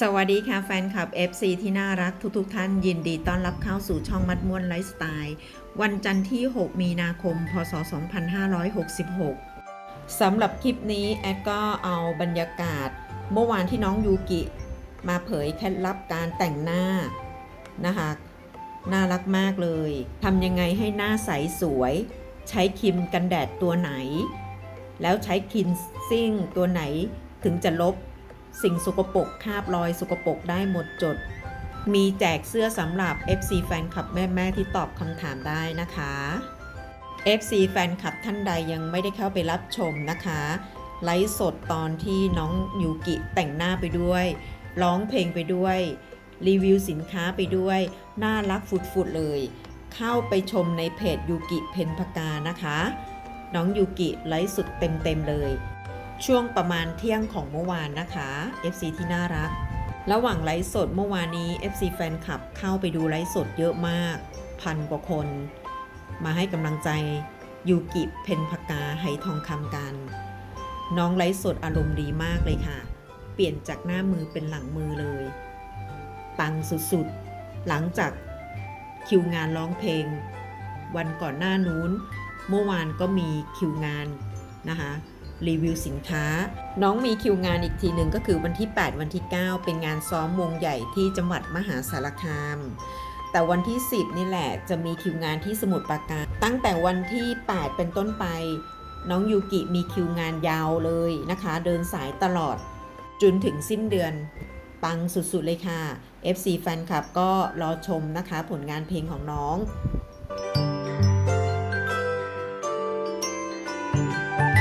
สวัสดีค่ะแฟนคลับ FC ที่น่ารักทุกๆทท่านยินดีต้อนรับเข้าสู่ช่องมัดม่วนไลฟ์สไตล์ วันจันทร์ที่ 6 มีนาคม พศ 2566 สำหรับคลิปนี้ แอดก็เอาบรรยากาศ เมื่อวานที่น้องยูกิ มาเผยเคล็ดลับการแต่งหน้านะคะ น่ารักมากเลยทำยังไงให้หน้าใสสวย ใช้ครีมกันแดดตัวไหน แล้วใช้คลีนซิ่งตัวไหนถึงจะลบ สิ่งสกปรกคาบรอยสกปรกได้หมดจด มีแจกเสื้อสำหรับ FC แฟนคลับแม่ๆที่ตอบคำถามได้นะคะ FC แฟนคลับท่านใดยังไม่ได้เข้าไปรับชมนะคะ ไลฟ์สดตอนที่น้องยูกิแต่งหน้าไปด้วย ร้องเพลงไปด้วย รีวิวสินค้าไปด้วย น่ารักฟุดๆเลย เข้าไปชมในเพจยูกิเพนพกานะคะ น้องยูกิไลฟ์สดเต็มๆเลย ช่วงประมาณเที่ยงของเมื่อวานนะคะ FC ที่น่ารัก ระหว่างไลฟ์สดเมื่อวานนี้ FC แฟนคลับเข้าไปดูไลฟ์สดเยอะมาก พันกว่าคน มาให้กำลังใจยูกิเพนพกาไหทองคำกัน น้องไลฟ์สดอารมณ์ดีมากเลยค่ะ เปลี่ยนจากหน้ามือเป็นหลังมือเลย ปังสุดๆ หลังจากคิวงานร้องเพลง วันก่อนหน้านู้น เมื่อวานก็มีคิวงานนะคะ รีวิวสินค้า น้องมีคิวงานอีกทีหนึ่งก็คือวันที่ 8 วันที่ 9 เป็นงานซ้อมวงใหญ่ที่จังหวัดมหาสารคาม แต่วันที่ 10 นี่แหละจะมีคิวงานที่สมุทรปราการ ตั้งแต่วันที่ 8 เป็นต้นไป น้องยูกิมีคิวงานยาวเลยนะคะ เดินสายตลอดจนถึงสิ้นเดือนปังสุดๆเลยค่ะ FC แฟนคลับก็รอชมนะคะผลงานเพลงของน้อง thank you